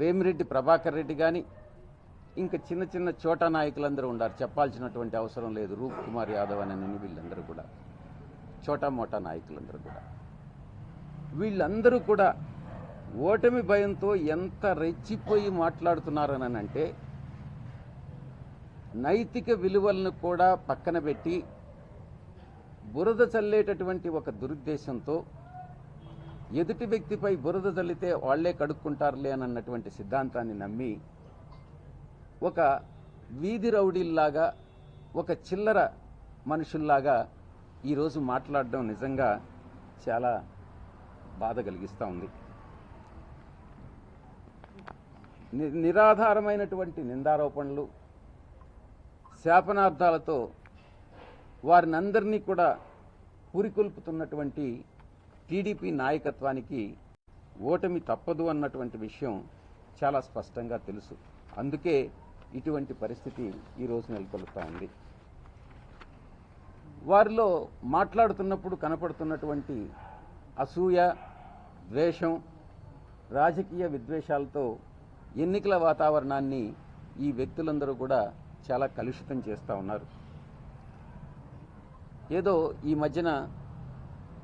వేమిరెడ్డి ప్రభాకర్ రెడ్డి కానీ ఇంకా చిన్న చిన్న చోట నాయకులందరూ ఉన్నారు చెప్పాల్సినటువంటి అవసరం లేదు. రూప్ కుమార్ యాదవ్ అని వీళ్ళందరూ కూడా. చోటా మోటా నాయకులందరూ కూడా. వీళ్ళందరూ కూడా ఓటమి భయంతో ఎంత రెచ్చిపోయి మాట్లాడుతున్నారని అంటే నైతిక విలువలను కూడా పక్కన పెట్టి బురద చల్లేటటువంటి ఒక దురుద్దేశంతో ఎదుటి వ్యక్తిపై బురద తల్లితే వాళ్ళే కడుక్కుంటారులే అని అన్నటువంటి సిద్ధాంతాన్ని నమ్మి ఒక వీధి రౌడీల్లాగా ఒక చిల్లర మనుషుల్లాగా ఈరోజు మాట్లాడడం నిజంగా చాలా బాధ కలిగిస్తూ ఉంది. ని- నిరాధారమైనటువంటి నిందారోపణలు శాపనార్థాలతో వారినందరినీ కూడా పురికొల్పుతున్నటువంటి టీడీపీ నాయకత్వానికి ఓటమి తప్పదు అన్నటువంటి విషయం చాలా స్పష్టంగా తెలుసు. అందుకే ఇటువంటి పరిస్థితి ఈరోజు నెలకొల్పుతా ఉంది. వారిలో మాట్లాడుతున్నప్పుడు కనపడుతున్నటువంటి అసూయ ద్వేషం రాజకీయ విద్వేషాలతో ఎన్నికల వాతావరణాన్ని ఈ వ్యక్తులందరూ కూడా చాలా కలుషితం చేస్తూ ఉన్నారు. ఏదో ఈ మధ్యన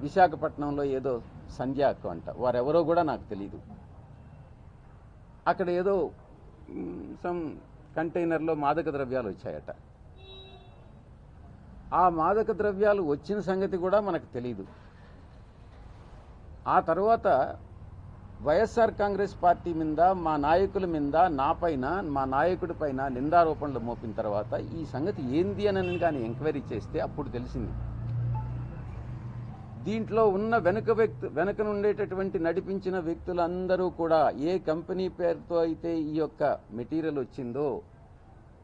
విశాఖపట్నంలో ఏదో సంధ్య అక్క అంట. వారెవరో కూడా నాకు తెలియదు అక్కడ ఏదో సమ్ కంటైనర్లో మాదక ద్రవ్యాలు వచ్చాయట. ఆ మాదక ద్రవ్యాలు వచ్చిన సంగతి కూడా మనకు తెలియదు ఆ తర్వాత వైఎస్ఆర్ కాంగ్రెస్ పార్టీ మీద మా నాయకుల మీద నా పైన మా నాయకుడి పైన నిందారోపణలు మోపిన తర్వాత ఈ సంగతి ఏంది అని కానీ ఎంక్వైరీ చేస్తే అప్పుడు తెలిసింది. దీంట్లో ఉన్న వెనుక వ్యక్తి వెనుక నుండేటటువంటి నడిపించిన వ్యక్తులందరూ కూడా ఏ కంపెనీ పేరుతో అయితే ఈ యొక్క మెటీరియల్ వచ్చిందో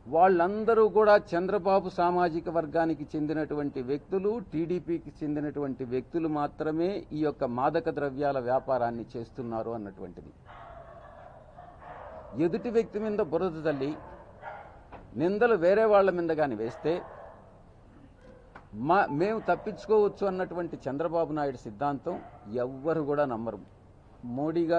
వాళ్ళందరూ కూడా చంద్రబాబు సామాజిక వర్గానికి చెందినటువంటి వ్యక్తులు టీడీపీకి చెందినటువంటి వ్యక్తులు మాత్రమే ఈ యొక్క మాదక ద్రవ్యాల వ్యాపారాన్ని చేస్తున్నారు అన్నటువంటిది. ఎదుటి వ్యక్తి మీద బురద తల్లి నిందలు వేరే వాళ్ళ మీద కానీ వేస్తే మా మేము తప్పించుకోవచ్చు అన్నటువంటి చంద్రబాబు నాయుడు సిద్ధాంతం ఎవ్వరు కూడా నమ్మరు. మోడీ గారు